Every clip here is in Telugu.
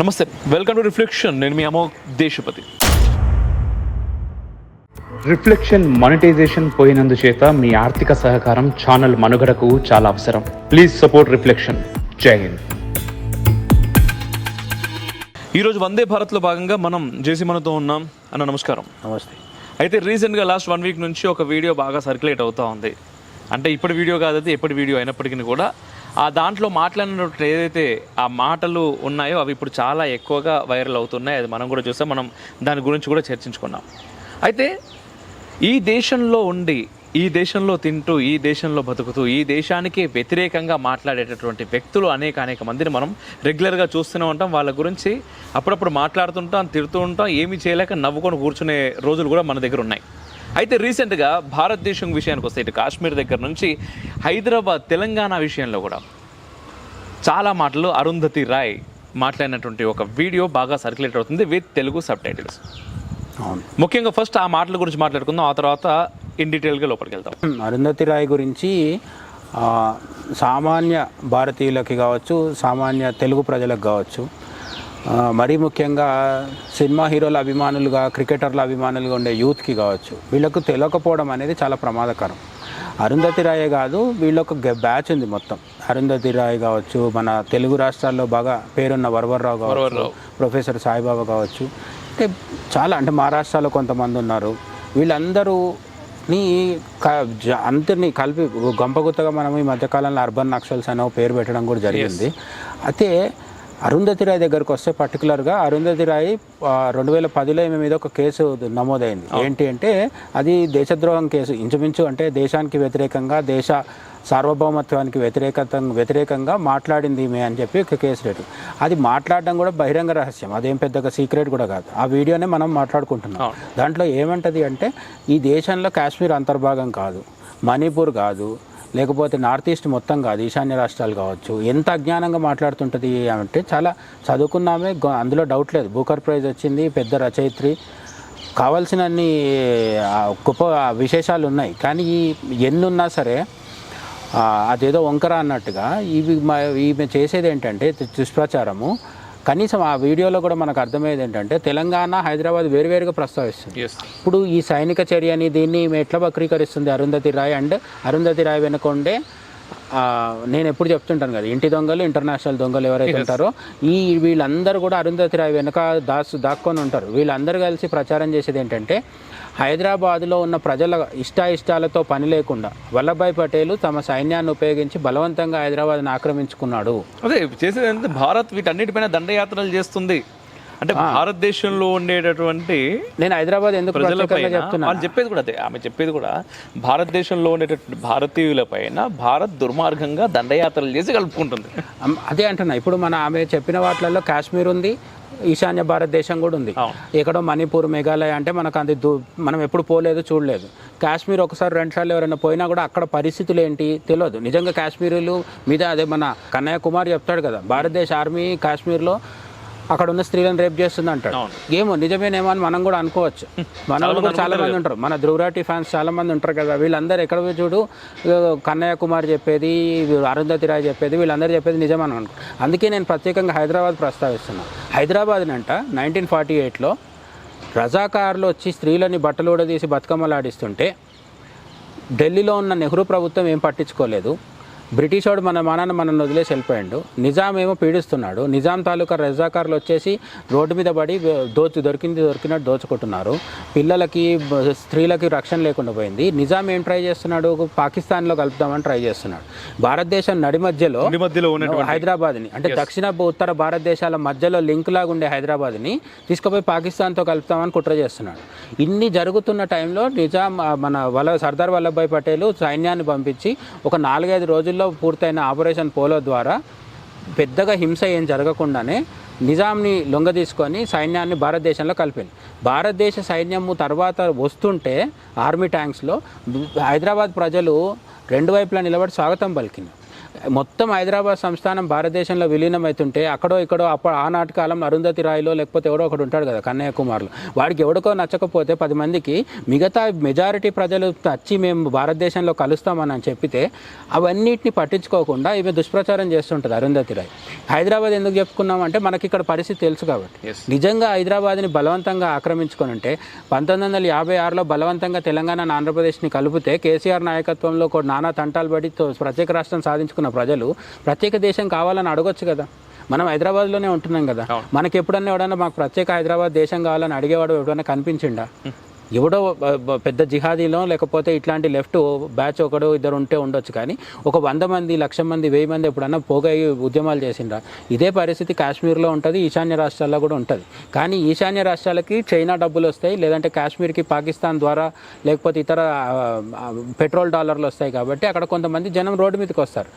నమస్తే వెల్కమ్ టు రిఫ్లెక్షన్ నేను మీ అమో దేశపతి. రిఫ్లెక్షన్ మానిటైజేషన్ పోయినందుచేత మీ ఆర్థిక సహకారం ఛానల్ మనుగడకు చాలా అవసరం. ప్లీజ్ సపోర్ట్ రిఫ్లెక్షన్ జై హింద్ ఈరోజు వందే భారత్లో భాగంగా మనం జేసీ మనతో ఉన్నాం అన్న నమస్కారం. నమస్తే. అయితే రీసెంట్గా లాస్ట్ వన్ వీక్ నుంచి ఒక వీడియో బాగా సర్క్యులేట్ అవుతూ ఉంది. అంటే ఇప్పటి వీడియో కాదైతే ఎప్పటి వీడియో అయినప్పటికీ కూడా ఆ దాంట్లో మాట్లాడినట్టు ఏదైతే ఆ మాటలు ఉన్నాయో అవి ఇప్పుడు చాలా ఎక్కువగా వైరల్ అవుతున్నాయి. అది మనం కూడా చూస్తాం మనం దాని గురించి కూడా చర్చించుకున్నాం. అయితే ఈ దేశంలో ఉండి ఈ దేశంలో తింటూ ఈ దేశంలో బతుకుతూ ఈ దేశానికి వ్యతిరేకంగా మాట్లాడేటటువంటి వ్యక్తులు అనేక అనేక మందిని మనం రెగ్యులర్గా చూస్తూనే ఉంటాం. వాళ్ళ గురించి అప్పుడప్పుడు మాట్లాడుతుంటాం తిడుతూ ఉంటాం. ఏమీ చేయలేక నవ్వుకొని కూర్చునే రోజులు కూడా మన దగ్గర ఉన్నాయి. అయితే రీసెంట్గా భారతదేశం విషయానికి వస్తే ఇటు కాశ్మీర్ దగ్గర నుంచి హైదరాబాద్ తెలంగాణ విషయంలో కూడా చాలా మాటలు అరుంధతి రాయ్ మాట్లాడినటువంటి ఒక వీడియో బాగా సర్క్యులేట్ అవుతుంది విత్ తెలుగు సబ్ టైటిల్స్ అవును. ముఖ్యంగా ఫస్ట్ ఆ మాటల గురించి మాట్లాడుకుందాం ఆ తర్వాత ఇన్ డీటెయిల్గా లోపలికి వెళ్తాం అరుంధతి రాయ్ గురించి సామాన్య భారతీయులకి కావచ్చు సామాన్య తెలుగు ప్రజలకు కావచ్చు మరీ ముఖ్యంగా సినిమా హీరోల అభిమానులుగా క్రికెటర్ల అభిమానులుగా ఉండే యూత్కి కావచ్చు వీళ్ళకు తెలియకపోవడం అనేది చాలా ప్రమాదకరం. అరుంధతి రాయే కాదు వీళ్ళొక బ్యాచ్ ఉంది మొత్తం. అరుంధతి రాయ్ కావచ్చు మన తెలుగు రాష్ట్రాల్లో బాగా పేరున్న వరవర్రావు కావచ్చు. ప్రొఫెసర్ సాయిబాబా కావచ్చు. అంటే చాలా అంటే మహారాష్ట్రలో కొంతమంది ఉన్నారు. వీళ్ళందరూ నీ అందరినీ కలిపి గంపగుత్తగా మనం ఈ మధ్యకాలంలో అర్బన్ నక్సల్స్ అనే పేరు పెట్టడం కూడా జరిగింది. అయితే అరుంధతి రాయ్ దగ్గరకు వస్తే పర్టికులర్గా అరుంధతి రాయ్ రెండు వేల పదిలో ఈమె మీద ఒక కేసు నమోదైంది. ఏంటి అంటే అది దేశద్రోహం కేసు. ఇంచుమించు అంటే దేశానికి వ్యతిరేకంగా దేశ సార్వభౌమత్వానికి వ్యతిరేకత వ్యతిరేకంగా మాట్లాడింది ఈమె అని చెప్పి ఒక కేసు రేటు. అది మాట్లాడడం కూడా బహిరంగ రహస్యం. అదేం పెద్దగా సీక్రెట్ కూడా కాదు. ఆ వీడియోనే మనం మాట్లాడుకుంటున్నాం. దాంట్లో ఏమంటది అంటే ఈ దేశంలో కాశ్మీర్ అంతర్భాగం కాదు. మణిపూర్ కాదు. లేకపోతే నార్త్ ఈస్ట్ మొత్తం కాదు ఈశాన్య రాష్ట్రాలు కావచ్చు. ఎంత అజ్ఞానంగా మాట్లాడుతుంటుంది అంటే చాలా చదువుకున్నామే అందులో డౌట్ లేదు. బూకర్ ప్రైజ్ వచ్చింది పెద్ద రచయిత్రి. కావాల్సినన్ని గొప్ప విశేషాలు ఉన్నాయి. కానీ ఈ ఎన్నున్నా సరే అదేదో వంకర అన్నట్టుగా ఇవి మా- ఈమె చేసేది ఏంటంటే దుష్ప్రచారము. కనీసం ఆ వీడియోలో కూడా మనకు అర్థమయ్యేది ఏంటంటే తెలంగాణ హైదరాబాద్ వేరువేరుగా ప్రస్తావిస్తుంది. ఇప్పుడు ఈ సైనిక చర్యని దీన్ని ఎట్లా వక్రీకరిస్తుంది అరుంధతి రాయ్ అండ్ అరుంధతి రాయ్ వెనుకొండే నేను ఎప్పుడు చెప్తుంటాను కదా ఇంటి దొంగలు ఇంటర్నేషనల్ దొంగలు ఎవరైతే ఉంటారో ఈ వీళ్ళందరూ కూడా అరుంధతి రాయ్ వెనక దాసు దాక్కొని ఉంటారు. వీళ్ళందరూ కలిసి ప్రచారం చేసేది ఏంటంటే హైదరాబాద్లో ఉన్న ప్రజల ఇష్టాయిష్టాలతో పని లేకుండా వల్లభాయ్ పటేల్ తమ సైన్యాన్ని ఉపయోగించి బలవంతంగా హైదరాబాద్ని ఆక్రమించుకున్నాడు. అదే చేసేది ఏంటంటే భారత్ వీటన్నిటిపైన దండయాత్రలు చేస్తుంది. అంటే భారతదేశంలో ఉండేటటువంటి నేను హైదరాబాద్ ఎందుకు వాళ్ళు చెప్పేది కూడా అదే ఆమె చెప్పేది కూడా భారతదేశంలో ఉండేటటువంటి భారతీయులపైన భారత్ దుర్మార్గంగా దండయాత్రలు చేసి కలుపుకుంటుంది. అదే అంటున్నా. ఇప్పుడు మన ఆమె చెప్పిన వాటిలలో కాశ్మీర్ ఉంది ఈశాన్య భారతదేశం కూడా ఉంది. ఎక్కడో మణిపూర్ మేఘాలయ అంటే మనకు అది దూ- మనం ఎప్పుడు పోలేదు చూడలేదు. కాశ్మీర్ ఒకసారి రెండు సార్లు ఎవరైనా పోయినా కూడా అక్కడ పరిస్థితులు ఏంటి తెలియదు నిజంగా కాశ్మీరీలు మీద అదే మన కన్నయ్య కుమార్ చెప్తాడు కదా భారతదేశ ఆర్మీ కాశ్మీర్లో అక్కడ ఉన్న స్త్రీలను రేప్ చేస్తుంది అంటాడు. ఏమో నిజమేనేమో అని మనం కూడా అనుకోవచ్చు. మన వాళ్ళు కూడా చాలా మంది ఉంటారు. మన ధ్రువరాటి ఫ్యాన్స్ చాలా మంది ఉంటారు కదా. వీళ్ళందరూ ఎక్కడ చూడు కన్నయ్య కుమార్ చెప్పేది అరుంధతి రాయ్ చెప్పేది వీళ్ళందరూ చెప్పేది నిజమని అనుకో అందుకే నేను ప్రత్యేకంగా హైదరాబాద్ ప్రస్తావిస్తున్నాను హైదరాబాద్ అంట నైన్టీన్ ఫార్టీ ఎయిట్లో రజాకారులు వచ్చి స్త్రీలని బట్టలు ఊడదీసి బతుకమ్మలాడిస్తుంటే ఢిల్లీలో ఉన్న నెహ్రూ ప్రభుత్వం ఏం పట్టించుకోలేదు. బ్రిటిష్ వాడు మన మనని మనల్ని వదిలేసి వెళ్ళిపోయాడు. నిజాం ఏమో పీడిస్తున్నాడు. నిజాం తాలూకా రజాకారులు వచ్చేసి రోడ్డు మీద పడి దోచు దొరికింది దొరికినట్టు దోచుకుంటున్నారు. పిల్లలకి స్త్రీలకి రక్షణ లేకుండా పోయింది. నిజాం ఏం ట్రై చేస్తున్నాడు? పాకిస్తాన్లో కలుపుదామని ట్రై చేస్తున్నాడు. భారతదేశం నడి మధ్యలో మధ్యలో హైదరాబాద్ని అంటే దక్షిణ ఉత్తర భారతదేశాల మధ్యలో లింక్ లాగా ఉండే హైదరాబాద్ని తీసుకుపోయి పాకిస్తాన్తో కలుపుతామని కుట్ర చేస్తున్నాడు. ఇన్ని జరుగుతున్న టైంలో నిజాం మన వల్ల సర్దార్ వల్లభాయ్ పటేల్ సైన్యాన్ని పంపించి ఒక నాలుగైదు రోజుల్లో పూర్తయిన ఆపరేషన్ పోలో ద్వారా పెద్దగా హింస ఏం జరగకుండానే నిజాంని లొంగ తీసుకొని సైన్యాన్ని భారతదేశంలో కలిపింది. భారతదేశ సైన్యము తర్వాత వస్తుంటే ఆర్మీ ట్యాంక్స్లో హైదరాబాద్ ప్రజలు రెండు వైపులా నిలబడి స్వాగతం పలికింది. మొత్తం హైదరాబాద్ సంస్థానం భారతదేశంలో విలీనం అవుతుంటే అక్కడో ఇక్కడో అప్పుడు ఆనాటి కాలం అరుంధతి రాయిలో లేకపోతే ఎవడో ఒకడు ఉంటాడు కదా కన్నయ్య కుమార్లు. వాడికి ఎవడికో నచ్చకపోతే పది మందికి మిగతా మెజారిటీ ప్రజలు వచ్చి మేము భారతదేశంలో కలుస్తామని అని చెప్పితే అవన్నిటిని పట్టించుకోకుండా ఈమె దుష్ప్రచారం చేస్తుంటుంది అరుంధతి రాయ్. హైదరాబాద్ ఎందుకు చెప్పుకున్నాం అంటే మనకి ఇక్కడ పరిస్థితి తెలుసు కాబట్టి. నిజంగా హైదరాబాద్ని బలవంతంగా ఆక్రమించుకొని ఉంటే పంతొమ్మిది వందల యాభై ఆరులో బలవంతంగా తెలంగాణ ఆంధ్రప్రదేశ్ని కలిపితే కేసీఆర్ నాయకత్వంలో నానా తంటాలు పడి ప్రత్యేక రాష్ట్రం సాధించుకున్న ప్రజలు ప్రత్యేక దేశం కావాలని అడగొచ్చు కదా. మనం హైదరాబాద్లోనే ఉంటున్నాం కదా. మనకి ఎప్పుడన్నా ఎవడన్నా మాకు ప్రత్యేక హైదరాబాద్ దేశం కావాలని అడిగేవాడు ఎవడన్నా కనిపించిండా? ఎవడో పెద్ద జిహాదీలో లేకపోతే ఇట్లాంటి లెఫ్ట్ బ్యాచ్ ఒకడు ఇద్దరు ఉంటే ఉండొచ్చు. కానీ ఒక వంద మంది లక్ష మంది వెయ్యి మంది ఎప్పుడన్నా పోగయి ఉద్యమాలు చేసిండ్రా? ఇదే పరిస్థితి కాశ్మీర్లో ఉంటుంది ఈశాన్య రాష్ట్రాల్లో కూడా ఉంటుంది. కానీ ఈశాన్య రాష్ట్రాలకి చైనా డబ్బులు వస్తాయి లేదంటే కాశ్మీర్కి పాకిస్తాన్ ద్వారా లేకపోతే ఇతర పెట్రోల్ డాలర్లు వస్తాయి కాబట్టి అక్కడ కొంతమంది జనం రోడ్డు మీదకి వస్తారు.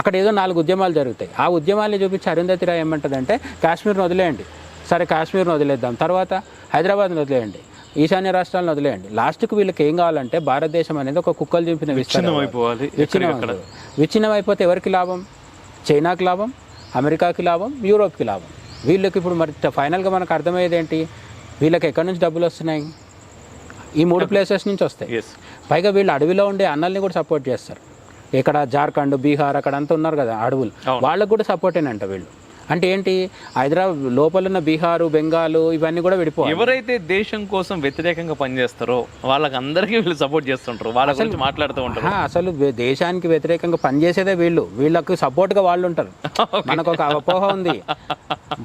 అక్కడ ఏదో నాలుగు ఉద్యమాలు జరుగుతాయి. ఆ ఉద్యమాల్ని చూపించి అరుంధతి రాయ్ ఏమంటుందంటే కాశ్మీర్ని వదిలేయండి. సరే కాశ్మీర్ని వదిలేద్దాం. తర్వాత హైదరాబాద్ని వదిలేయండి. ఈశాన్య రాష్ట్రాలను వదిలేయండి. లాస్ట్కి వీళ్ళకి ఏం కావాలంటే భారతదేశం అనేది ఒక కుక్కలు చింపిన విస్తరణ. అయిపోవాలి విచ్ఛిన్నం. విచ్ఛిన్నం అయిపోతే ఎవరికి లాభం? చైనాకి లాభం? అమెరికాకి లాభం? యూరోప్కి లాభం? వీళ్ళకి ఇప్పుడు మరి ఫైనల్గా మనకు అర్థమయ్యేది ఏంటి వీళ్ళకి ఎక్కడి నుంచి డబ్బులు వస్తున్నాయి? ఈ మూడు ప్లేసెస్ నుంచి వస్తాయి. పైగా వీళ్ళు అడవిలో ఉండే అన్నల్ని కూడా సపోర్ట్ చేస్తారు. ఇక్కడ జార్ఖండ్ బీహార్ అక్కడ అంతా ఉన్నారు కదా అడవులు. వాళ్ళకు కూడా సపోర్టేనంట వీళ్ళు. అంటే ఏంటి? హైదరాబాద్ లోపల ఉన్న బీహారు బెంగాల్ ఇవన్నీ కూడా విడిపోవాలి. ఎవరైతే దేశం కోసం వ్యతిరేకంగా పనిచేస్తారో వాళ్ళకి అందరికీ వీళ్ళు సపోర్ట్ చేస్తుంటారు. వాళ్ళ గురించి మాట్లాడుతూ ఉంటారు. అసలు దేశానికి వ్యతిరేకంగా పనిచేసేదే వీళ్ళు. వీళ్ళకి సపోర్ట్గా వాళ్ళు ఉంటారు. మనకు ఒక అపోహ ఉంది.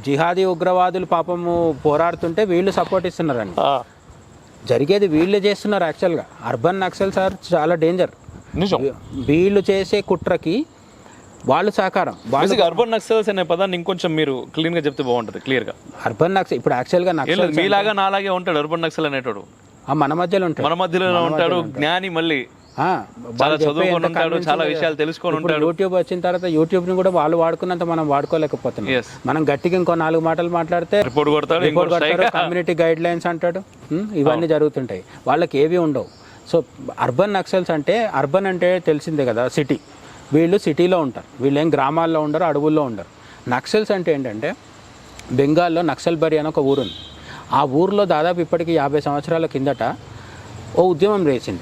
జిహాదీ ఉగ్రవాదులు పాపము పోరాడుతుంటే వీళ్ళు సపోర్ట్ ఇస్తున్నారండి. జరిగేది వీళ్ళే చేస్తున్నారు యాక్చువల్గా అర్బన్ నక్సల్స్ ఆర్ చాలా డేంజర్ వీళ్ళు చేసే కుట్రకి వాళ్ళు సహకారం. బేసిక్ అర్బన్ నక్సల్స్ అనే పదాన్ని ఇంకొంచెం మీరు క్లీన్గా చెప్తే బాగుంటది క్లియర్గా. అర్బన్ నక్సల్ ఇప్పుడు యాక్చువల్గా ఏం నక్సల్ మీలాగా నాలాగే ఉంటాడు అర్బన్ నక్సల్ అనేటోడు. ఆ మన మధ్యలో ఉంటాయి మన మధ్యలోనే ఉంటాడు జ్ఞాని మళ్ళీ. చాలా చదువుకొని ఉంటాడు చాలా గా- విషయాలు తెలుసుకొని ఉంటాడు. యూట్యూబ్ వచ్చిన తర్వాత యూట్యూబ్ని కూడా వాళ్ళు వాడుకున్నంత మనం వాడుకోలేకపోతున్నాం. మనం గట్టిగా ఇంకో నాలుగు మాటలు మాట్లాడితే రిపోర్ట్ కొడతాడు రిపోర్ట్ కమ్యూనిటీ గైడ్ లైన్స్ అంటాడు. ఇవన్నీ జరుగుతుంటాయి. వాళ్ళకి ఏవి ఉండవు. సో అర్బన్ నక్సల్స్ అంటే అర్బన్ అంటే తెలిసిందే కదా సిటీ వీళ్ళు సిటీలో ఉంటారు. వీళ్ళు ఏం గ్రామాల్లో ఉండరు అడవుల్లో ఉండరు. నక్సల్స్ అంటే ఏంటంటే బెంగాల్లో నక్సల్బరి అని ఒక ఊరుంది. ఆ ఊరిలో దాదాపు ఇప్పటికి యాభై సంవత్సరాల కిందట ఓ ఉద్యమం రేసింది.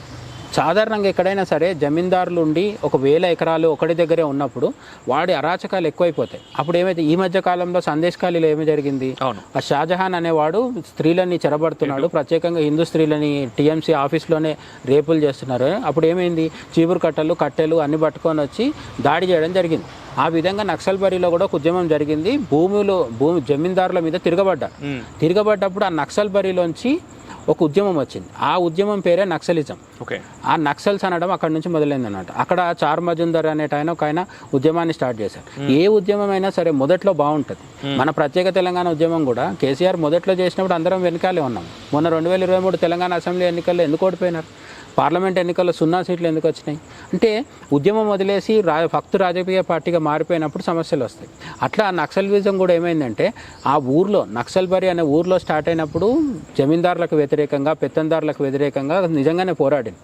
సాధారణంగా ఎక్కడైనా సరే జమీందారులు ఉండి ఒక వేల ఎకరాలు ఒకటి దగ్గరే ఉన్నప్పుడు వాడి అరాచకాలు ఎక్కువైపోతాయి. అప్పుడు ఏమైతే ఈ మధ్య కాలంలో సందేశకాళీలో ఏమి జరిగింది? ఆ షాజహాన్ అనేవాడు స్త్రీలని చెరబడుతున్నాడు. ప్రత్యేకంగా హిందూ స్త్రీలని టీఎంసీ ఆఫీస్లోనే రేపులు చేస్తున్నారు. అప్పుడు ఏమైంది? చీపురు కట్టలు కట్టెలు అన్ని పట్టుకొని వచ్చి దాడి చేయడం జరిగింది. ఆ విధంగా నక్సల్బరీలో కూడా ఒక ఉద్యమం జరిగింది. భూములు భూమి జమీందారుల మీద తిరగబడ్డారు. తిరగబడ్డప్పుడు ఆ నక్సల్బరీలోంచి ఒక ఉద్యమం వచ్చింది. ఆ ఉద్యమం పేరే నక్సలిజం. ఓకే. ఆ నక్సల్స్ అనడం అక్కడ నుంచి మొదలైంది అన్నమాట అక్కడ చార్ మజుందర్ అనేట ఆయన ఒక ఆయన ఉద్యమాన్ని స్టార్ట్ చేశారు. ఏ ఉద్యమం అయినా సరే మొదట్లో బాగుంటుంది. మన ప్రత్యేక తెలంగాణ ఉద్యమం కూడా కేసీఆర్ మొదట్లో చేసినప్పుడు అందరం వెనకాలే ఉన్నాం. మొన్న రెండు వేల ఇరవై మూడు తెలంగాణ అసెంబ్లీ ఎన్నికల్లో ఎందుకు ఓడిపోయినారు? పార్లమెంట్ ఎన్నికల్లో సున్నా సీట్లు ఎందుకు వచ్చినాయి? అంటే ఉద్యమం వదిలేసి రా భక్తు రాజకీయ పార్టీగా మారిపోయినప్పుడు సమస్యలు వస్తాయి. అట్లా నక్సల్విజం కూడా ఏమైందంటే ఆ ఊర్లో నక్సల్బరి అనే ఊర్లో స్టార్ట్ అయినప్పుడు జమీందారులకు వ్యతిరేకంగా పెత్తందారులకు వ్యతిరేకంగా నిజంగానే పోరాడింది.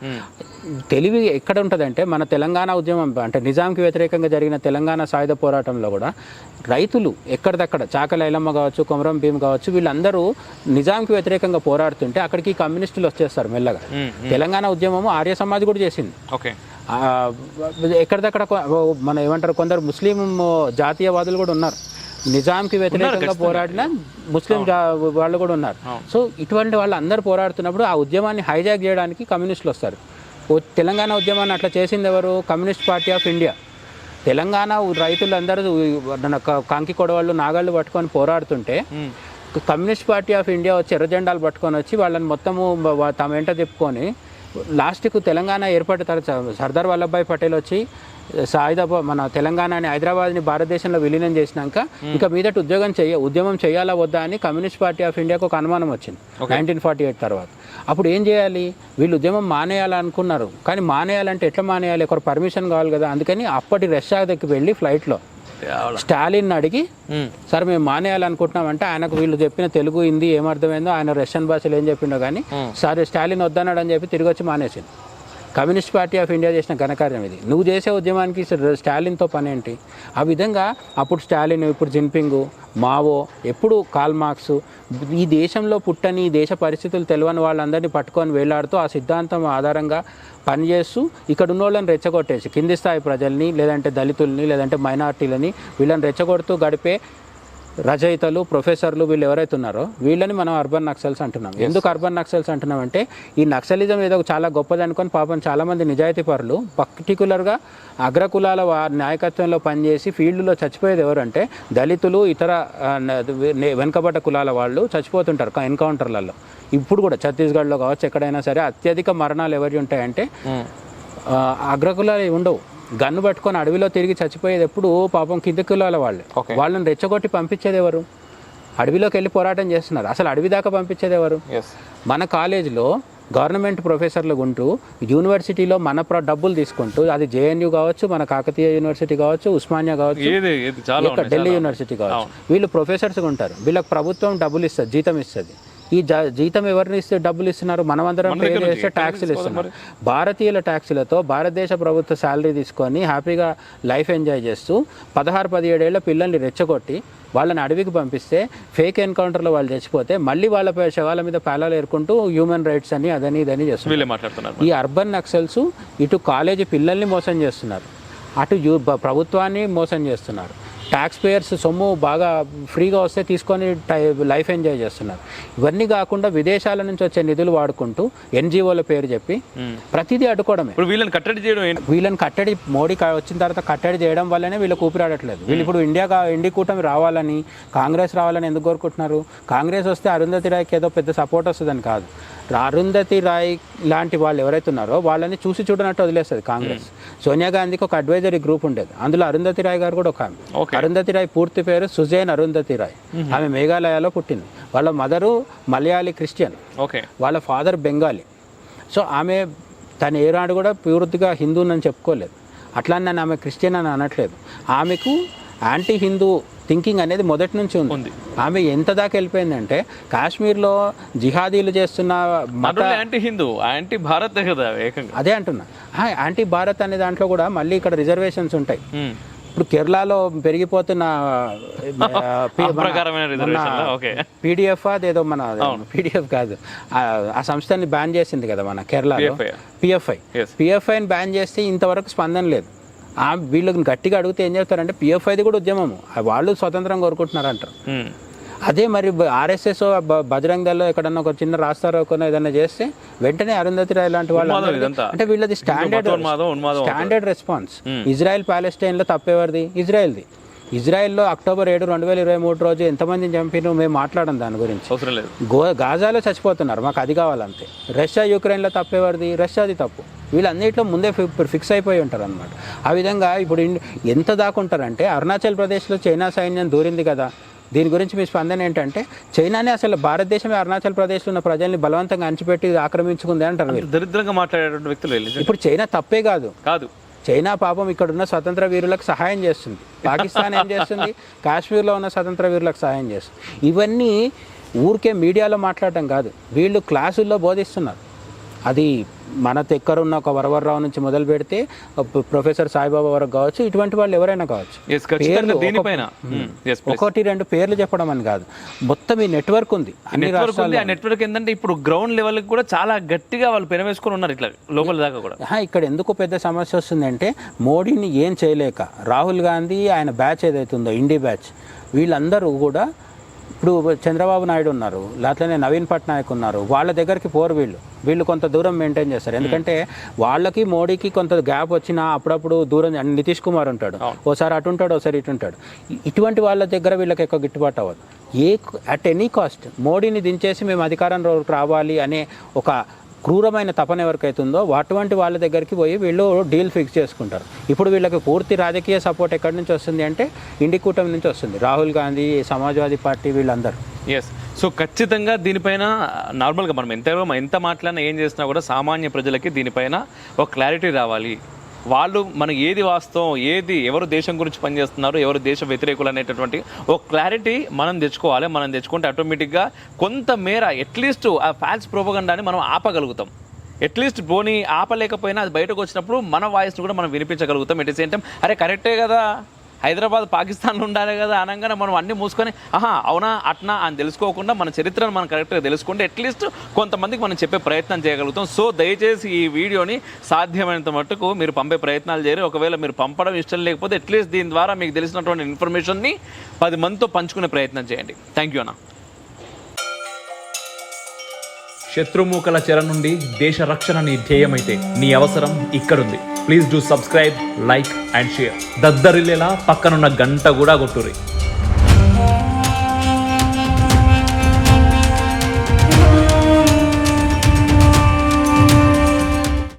తెలివి ఎక్కడ ఉంటుందంటే మన తెలంగాణ ఉద్యమం అంటే నిజాంకి వ్యతిరేకంగా జరిగిన తెలంగాణ సాయుధ పోరాటంలో కూడా రైతులు ఎక్కడిదక్కడ చాకలి ఐలమ్మ కావచ్చు కొమరం భీమ్ కావచ్చు వీళ్ళందరూ నిజాంకి వ్యతిరేకంగా పోరాడుతుంటే అక్కడికి కమ్యూనిస్టులు వచ్చేస్తారు మెల్లగా. తెలంగాణ ఉద్యమము ఆర్య సమాజ్ కూడా చేసింది. ఓకే. ఎక్కడిదక్కడ మన ఏమంటారు కొందరు ముస్లిం జాతీయవాదులు కూడా ఉన్నారు. నిజాంకి వ్యతిరేకంగా పోరాడిన ముస్లిం వాళ్ళు కూడా ఉన్నారు. సో ఇటువంటి వాళ్ళు అందరూ పోరాడుతున్నప్పుడు ఆ ఉద్యమాన్ని హైజాక్ చేయడానికి కమ్యూనిస్టులు వస్తారు. తెలంగాణ ఉద్యమాన్ని అట్లా చేసింది ఎవరు? Communist party of India. Telangana రైతులందరూ కంకి కొడవాళ్ళు నాగాళ్ళు పట్టుకొని పోరాడుతుంటే. కమ్యూనిస్ట్ పార్టీ ఆఫ్ ఇండియా వచ్చి ఎర్ర జెండాలు పట్టుకొని వచ్చి వాళ్ళని మొత్తము తమ వెంట తిప్పుకొని లాస్ట్కు తెలంగాణ ఏర్పడిన తర్వాత సర్దార్ వల్లభాయ్ పటేల్ వచ్చి సాయుధ పో- మన తెలంగాణని హైదరాబాద్ని భారతదేశంలో విలీనం చేసినాక ఇంకా మీదట ఉద్యోగం చేయ ఉద్యమం చేయాలా వద్దా అని కమ్యూనిస్ట్ పార్టీ ఆఫ్ ఇండియాకు ఒక అనుమానం వచ్చింది. నైన్టీన్ ఫార్టీ ఎయిట్ తర్వాత. అప్పుడు ఏం చేయాలి? వీళ్ళు ఉద్యమం మానేయాలనుకున్నారు కానీ మానేయాలంటే ఎట్లా మానేయాలి? ఒక పర్మిషన్ కావాలి కదా. అందుకని అప్పటి రష్యా దగ్గరికి వెళ్ళి ఫ్లైట్లో. స్టాలిన్ అడిగి మ్మ్. సార్ మేము మానేయాలనుకుంటున్నామంటే ఆయనకు వీళ్ళు చెప్పిన తెలుగు హిందీ ఏమర్థమైందో ఆయన రష్యన్ భాషలో ఏం చెప్పిండో కానీ సరే స్టాలిన్ వద్దన్నాడు అని చెప్పి తిరిగి వచ్చి మానేసింది. కమ్యూనిస్ట్ పార్టీ ఆఫ్ ఇండియా చేసిన ఘనకార్యం ఇది. నువ్వు చేసే ఉద్యమానికి స్టాలిన్తో పని ఏంటి? ఆ విధంగా అప్పుడు స్టాలిన్ ఇప్పుడు జిన్పింగ్ మావో ఎప్పుడు కాల్ మార్క్స్ ఈ దేశంలో పుట్టని ఈ దేశ పరిస్థితులు తెలియని వాళ్ళందరినీ పట్టుకొని వేలాడుతూ ఆ సిద్ధాంతం ఆధారంగా పనిచేస్తూ ఇక్కడ ఉన్న వాళ్ళని రెచ్చగొట్టేసి కింది స్థాయి ప్రజల్ని లేదంటే దళితుల్ని లేదంటే మైనార్టీలని వీళ్ళని రెచ్చగొడుతూ గడిపే రచయితలు ప్రొఫెసర్లు వీళ్ళు ఎవరైతే ఉన్నారో వీళ్ళని మనం అర్బన్ నక్సల్స్ అంటున్నాం. ఎందుకు అర్బన్ నక్సల్స్ అంటున్నాం అంటే ఈ నక్సలిజం ఏదో చాలా గొప్పది అనుకొని పాపం చాలామంది నిజాయితీ పరులు పర్టికులర్గా అగ్రకులాల నాయకత్వంలో పనిచేసి ఫీల్డ్లో చచ్చిపోయేది ఎవరంటే దళితులు ఇతర వెనుకబడ్డ కులాల వాళ్ళు చచ్చిపోతుంటారు ఎన్కౌంటర్లలో. ఇప్పుడు కూడా ఛత్తీస్గఢ్లో కావచ్చు ఎక్కడైనా సరే అత్యధిక మరణాలు ఎవరి ఉంటాయంటే ఆ, అగ్రకులాలు ఉండవు గన్ను పట్టుకొని అడవిలో తిరిగి చచ్చిపోయేది ఎప్పుడు పాపం కింద కులాల వాళ్ళు. వాళ్ళని రెచ్చగొట్టి పంపించేది ఎవరు? అడవిలోకి వెళ్ళి పోరాటం చేస్తున్నారు. అసలు అడవి దాకా పంపించేది ఎవరు? మన కాలేజీలో గవర్నమెంట్ ప్రొఫెసర్లు ఉంటూ యూనివర్సిటీలో మన ప్ర- డబ్బులు తీసుకుంటూ అది జేఎన్యూ కావచ్చు మన కాకతీయ యూనివర్సిటీ కావచ్చు ఉస్మానియా కావచ్చు ఢిల్లీ యూనివర్సిటీ కావచ్చు. వీళ్ళు ప్రొఫెసర్స్ ఉంటారు వీళ్ళకి ప్రభుత్వం డబ్బులు ఇస్తుంది జీతం ఇస్తుంది. ఈ జ- జీతం ఎవరిని ఇస్తే డబ్బులు ఇస్తున్నారు? మనమందరం పే చేస్తే ట్యాక్సులు ఇస్తున్నారు. భారతీయుల ట్యాక్సులతో భారతదేశ ప్రభుత్వ శాలరీ తీసుకొని హ్యాపీగా లైఫ్ ఎంజాయ్ చేస్తూ పదహారు పదిహేడేళ్ళ పిల్లల్ని రెచ్చగొట్టి వాళ్ళని అడవికి పంపిస్తే ఫేక్ ఎన్కౌంటర్లో వాళ్ళు చచ్చిపోతే మళ్ళీ వాళ్ళ శవాల మీద పేలాలు ఏరుకుంటూ హ్యూమన్ రైట్స్ అని అదని ఇదని చేస్తున్నారు. ఈ అర్బన్ నక్సల్స్ ఇటు కాలేజీ పిల్లల్ని మోసం చేస్తున్నారు. అటు ప్రభుత్వాన్ని మోసం చేస్తున్నారు. ట్యాక్స్ పేయర్స్ సొమ్ము బాగా ఫ్రీగా వస్తే తీసుకొని టై లైఫ్ ఎంజాయ్ చేస్తున్నారు. ఇవన్నీ కాకుండా విదేశాల నుంచి వచ్చే నిధులు వాడుకుంటూ ఎన్జిఓల పేరు చెప్పి ప్రతిదీ అడ్డుకోవడమే. ఇప్పుడు వీళ్ళని కట్టడి చేయడం వీళ్ళని కట్టడి మోడీ వచ్చిన తర్వాత కట్టడి చేయడం వల్లనే వీళ్ళకి ఊపిరాడట్లేదు వీళ్ళు ఇప్పుడు ఇండియా ఇండి కూటమి రావాలని కాంగ్రెస్ రావాలని ఎందుకు కోరుకుంటున్నారు? కాంగ్రెస్ వస్తే అరుంధతి రాయ్కి ఏదో పెద్ద సపోర్ట్ వస్తుందని కాదు. అరుంధతి రాయ్ లాంటి వాళ్ళు ఎవరైతే ఉన్నారో వాళ్ళని చూసి చూడనట్టు వదిలేస్తుంది కాంగ్రెస్. సోనియా గాంధీకి ఒక అడ్వైజరీ గ్రూప్ ఉండేది. అందులో అరుంధతి రాయ్ గారు కూడా ఒక ఆమె. అరుంధతి రాయ్ పూర్తి పేరు సుజైన్ అరుంధతి రాయ్. ఆమె మేఘాలయలో పుట్టింది. వాళ్ళ మదరు మలయాళీ క్రిస్టియన్. ఓకే వాళ్ళ ఫాదర్ బెంగాలీ. సో ఆమె తను ఏనాడు కూడా పూర్తిగా హిందూనని చెప్పుకోలేదు. అట్లా అని నేను ఆమె క్రిస్టియన్ అని అనట్లేదు. ఆమెకు యాంటీ హిందూ థింకింగ్ అనేది మొదటి నుంచి ఉంది. ఆమె ఎంత దాకా వెళ్ళిపోయిందంటే కాశ్మీర్లో జిహాదీలు చేస్తున్న మత యాంటీ హిందూ యాంటీ భారత్ కదా ఏకంగా. అదే అంటున్నా. యాంటీ భారత్ అనే దాంట్లో కూడా మళ్ళీ ఇక్కడ రిజర్వేషన్స్ ఉంటాయి. ఇప్పుడు కేరళలో పెరిగిపోతున్న పీడిఎఫ్ అదేదో మన పీడిఎఫ్ కాదు. ఆ సంస్థని బ్యాన్ చేసింది కదా మన కేరళలో. PFI. పిఎఫ్ఐ. పిఎఫ్ఐని బ్యాన్ చేస్తే ఇంతవరకు స్పందన లేదు. ఆ వీళ్ళకి గట్టిగా అడిగితే ఏం చేస్తారంటే పిఎఫ్ఐది కూడా ఉద్యమము వాళ్ళు స్వతంత్రం కోరుకుంటున్నారు అంటారు. అదే మరి ఆర్ఎస్ఎస్ బజరంగ్ దళ్ ఎక్కడన్నా ఒక చిన్న రాస్తారో ఏదైనా చేస్తే వెంటనే అరుంధతి రాయ్ లాంటి వాళ్ళు. అంటే వీళ్ళది స్టాండర్డ్. స్టాండర్డ్ రెస్పాన్స్ ఇజ్రాయెల్ ప్యాలెస్టైన్లో తప్పేవారిది ఇజ్రాయెల్ది ఇజ్రాయెల్లో అక్టోబర్ ఏడు రెండు వేల ఇరవై మూడు రోజు ఎంతమందిని చంపినో మేము మాట్లాడడం దాని గురించి. అవసరం లేదు. గో గాజాలో చచ్చిపోతున్నారు మాకు అది కావాలంతే. రష్యా యుక్రెయిన్లో తప్పేవారిది రష్యాది తప్పు. వీళ్ళన్నిట్లో ముందే ఫిక్స్ అయిపోయి ఉంటారు అనమాట ఆ విధంగా ఇప్పుడు ఎంత దాకా ఉంటారంటే అరుణాచల్ ప్రదేశ్లో చైనా సైన్యం దూరింది కదా. దీని గురించి మీ స్పందన ఏంటంటే చైనానే అసలు భారతదేశమే అరుణాచల్ ప్రదేశ్లో ఉన్న ప్రజల్ని బలవంతంగా అణచిపెట్టి ఆక్రమించుకుంది అంటారు దరిద్రంగా మాట్లాడేటువంటి వ్యక్తులు. ఇప్పుడు చైనా తప్పే కాదు. కాదు. చైనా పాపం ఇక్కడ ఉన్న స్వతంత్ర వీరులకు సహాయం చేస్తుంది. పాకిస్తాన్ ఏం చేస్తుంది? కాశ్మీర్లో ఉన్న స్వతంత్ర వీరులకు సహాయం చేస్తుంది. ఇవన్నీ ఊరికే మీడియాలో మాట్లాడటం కాదు. వీళ్ళు క్లాసుల్లో బోధిస్తున్నారు. అది మన దగ్గర ఉన్న ఒక వరవర్రావు నుంచి మొదలు పెడితే ప్రొఫెసర్ సాయిబాబా వరకు కావచ్చు ఇటువంటి వాళ్ళు ఎవరైనా కావచ్చు. దీనిపైన. ఎస్ ఒకటి రెండు పేర్లు చెప్పడం అని కాదు. మొత్తం ఈ నెట్వర్క్ ఉంది. అన్ని నెట్వర్క్ ఉంది. ఆ నెట్వర్క్ ఏంటంటే ఇప్పుడు గ్రౌండ్ లెవెల్ కూడా చాలా గట్టిగా వాళ్ళు పెనవేసుకొని ఉన్నారు ఇట్లా లోపల దాకా కూడా. ఇక్కడ ఎందుకు పెద్ద సమస్య వస్తుందంటే మోడీని ఏం చేయలేక రాహుల్ గాంధీ ఆయన బ్యాచ్ ఏదైతుందో ఇండి బ్యాచ్ వీళ్ళందరూ కూడా ఇప్పుడు చంద్రబాబు నాయుడు ఉన్నారు లేకపోతే నవీన్ పట్నాయక్ ఉన్నారు వాళ్ళ దగ్గరికి పోరు వీళ్ళు. వీళ్ళు కొంత దూరం మెయింటైన్ చేస్తారు. ఎందుకంటే వాళ్ళకి మోడీకి కొంత గ్యాప్ వచ్చినా అప్పుడప్పుడు దూరం నితీష్ కుమార్ ఉంటాడు. ఓసారి అటు ఉంటాడు ఓసారి ఇటు ఉంటాడు. ఇటువంటి వాళ్ళ దగ్గర వీళ్ళకి ఎక్కువ గిట్టుబాటు అవ్వదు. ఏ అట్ ఎనీ కాస్ట్ మోడీని దించేసి మేము అధికారంలోకి రావాలి అనే ఒక క్రూరమైన తపన ఎవరికైతుందో అటువంటి వాళ్ళ దగ్గరికి పోయి వీళ్ళు డీల్ ఫిక్స్ చేసుకుంటారు. ఇప్పుడు వీళ్ళకి పూర్తి రాజకీయ సపోర్ట్ ఎక్కడి నుంచి వస్తుంది అంటే ఇండి కూటమి నుంచి వస్తుంది. రాహుల్ గాంధీ సమాజ్వాదీ పార్టీ వీళ్ళందరూ. ఎస్ సో ఖచ్చితంగా దీనిపైన నార్మల్గా మనం ఎంత ఎంత మాట్లాడినా ఏం చేసినా కూడా సామాన్య ప్రజలకి దీనిపైన ఒక క్లారిటీ రావాలి. వాళ్ళు మన ఏది వాస్తవం ఏది ఎవరు దేశం గురించి పనిచేస్తున్నారు ఎవరు దేశ వ్యతిరేకులు అనేటటువంటి ఒక క్లారిటీ మనం తెచ్చుకోవాలి. మనం తెచ్చుకుంటే ఆటోమేటిక్గా కొంత మేర అట్లీస్ట్ ఆ ఫ్యాల్స్ ప్రోపగండాని మనం ఆపగలుగుతాం. అట్లీస్ట్ బోని ఆపలేకపోయినా అది బయటకు వచ్చినప్పుడు మన వాయిస్ని కూడా మనం వినిపించగలుగుతాం. ఎట్ ది సేమ్ టైం అరే కరెక్టే కదా. హైదరాబాద్ పాకిస్తాన్లో ఉండాలి కదా అనగానే మనం అన్ని మూసుకొని ఆహా అవునా అట్నా అని తెలుసుకోకుండా మన చరిత్రను మనం కరెక్ట్గా తెలుసుకుంటే అట్లీస్ట్ కొంతమందికి మనం చెప్పే ప్రయత్నం చేయగలుగుతాం. సో దయచేసి ఈ వీడియోని సాధ్యమైనంత మట్టుకు మీరు పంపే ప్రయత్నాలు చేయరు. ఒకవేళ మీరు పంపడం ఇష్టం లేకపోతే అట్లీస్ట్ దీని ద్వారా మీకు తెలిసినటువంటి ఇన్ఫర్మేషన్ని పది మందితో పంచుకునే ప్రయత్నం చేయండి. థ్యాంక్ యూ అన్న. శత్రుమూకల చెర నుండి దేశ రక్షణ నీ ధ్యేయమైతే నీ అవసరం ఇక్కడుంది. Please do subscribe like and share దద్దరిల్లేలా పక్కనున్న గంట కూడా కొట్టుర్రి.